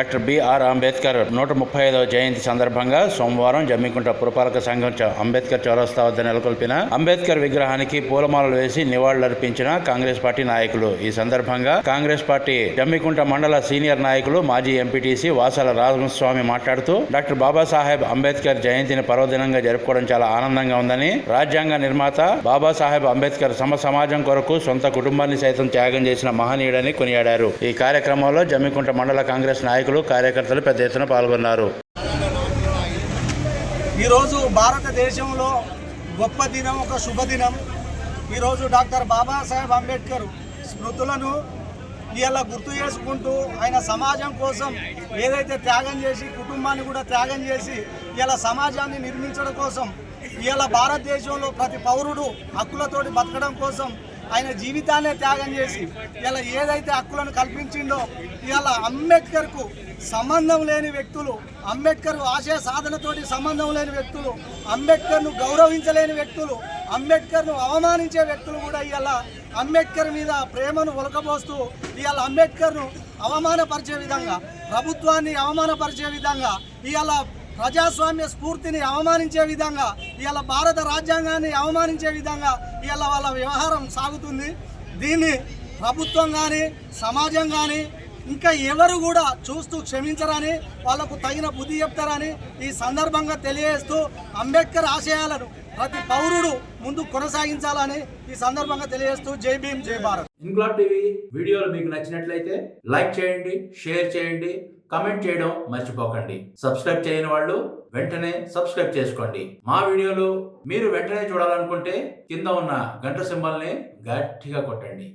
Doctor BR Ambedkar నూట ముప్పై ఐదవ జయంతి సందర్భంగా సోమవారం జమ్మికుంట పురపాలక సంఘం అంబేద్కర్ చౌరస్తా వద్ద నెలకొల్పిన అంబేద్కర్ విగ్రహానికి పూలమాలలు వేసి నివాళులర్పించిన కాంగ్రెస్ పార్టీ నాయకులు. ఈ సందర్భంగా కాంగ్రెస్ పార్టీ జమ్మికుంట మండల సీనియర్ నాయకులు మాజీ ఎంపీటీసీ వాసాల రాజస్వామి మాట్లాడుతూ డాక్టర్ బాబాసాహెబ్ అంబేద్కర్ జయంతిని పర్వదినంగా జరుపుకోవడం చాలా ఆనందంగా ఉందని రాజ్యాంగ నిర్మాత బాబాసాహెబ్ అంబేద్కర్ సమ సమాజం కొరకు సొంత కుటుంబాన్ని సైతం త్యాగం చేసిన మహనీయుడని కొనియాడారు. ఈ కార్యక్రమంలో జమ్మికుంట మండల కాంగ్రెస్ నాయకులు కార్యకర్తలు పెద్ద ఎత్తున పాల్గొన్నారు. ఈరోజు భారతదేశంలో గొప్ప దినం ఒక శుభదినం ఈరోజు డాక్టర్ బాబాసాహెబ్ అంబేద్కర్ స్మృతులను ఇలా గుర్తు చేసుకుంటూ ఆయన సమాజం కోసం ఏదైతే త్యాగం చేసి కుటుంబాన్ని కూడా త్యాగం చేసి ఇలా సమాజాన్ని నిర్మించడం కోసం ఇలా భారతదేశంలో ప్రతి పౌరుడు హక్కులతోటి బతకడం కోసం ఆయన జీవితాన్నే త్యాగం చేసి ఇలా ఏదైతే హక్కులను కల్పించిండో ఇలా అంబేద్కర్కు సంబంధం లేని వ్యక్తులు అంబేద్కర్ ఆశయ సాధనతోటి సంబంధం లేని వ్యక్తులు అంబేద్కర్ను గౌరవించలేని వ్యక్తులు అంబేద్కర్ను అవమానించే వ్యక్తులు కూడా ఇలా అంబేద్కర్ మీద ప్రేమను ఒలకబోస్తూ ఇవాళ అంబేద్కర్ను అవమానపరిచే విధంగా ప్రభుత్వాన్ని అవమానపరిచే విధంగా ఇవాళ ప్రజాస్వామ్య స్ఫూర్తిని అవమానించే విధంగా ఇవాళ భారత రాజ్యాంగాన్ని అవమానించే విధంగా ఇవాళ వాళ్ళ వ్యవహారం సాగుతుంది. దీన్ని ప్రభుత్వం కానీ సమాజం కానీ ఇంకా ఎవరు కూడా చూస్తూ క్షమించరని వాళ్ళకు తగిన బుద్ధి చెప్తారని ఈ సందర్భంగా తెలియజేస్తూ అంబేద్కర్ ఆశయాలను ప్రతి పౌరుడు ముందు కొనసాగించాలని ఈ సందర్భంగా తెలియజేస్తూ జై భీమ్ జై భారత్. ఇంక్లాబ్ టీవీ వీడియోలు మీకు నచ్చినట్లయితే లైక్ చేయండి షేర్ చేయండి కమెంట్ చేయడం మర్చిపోకండి. సబ్స్క్రైబ్ చేయని వాళ్ళు వెంటనే సబ్స్క్రైబ్ చేసుకోండి. మా వీడియోలు మీరు వెంటనే చూడాలనుకుంటే కింద ఉన్న గంట సింబల్ని గట్టిగా కొట్టండి.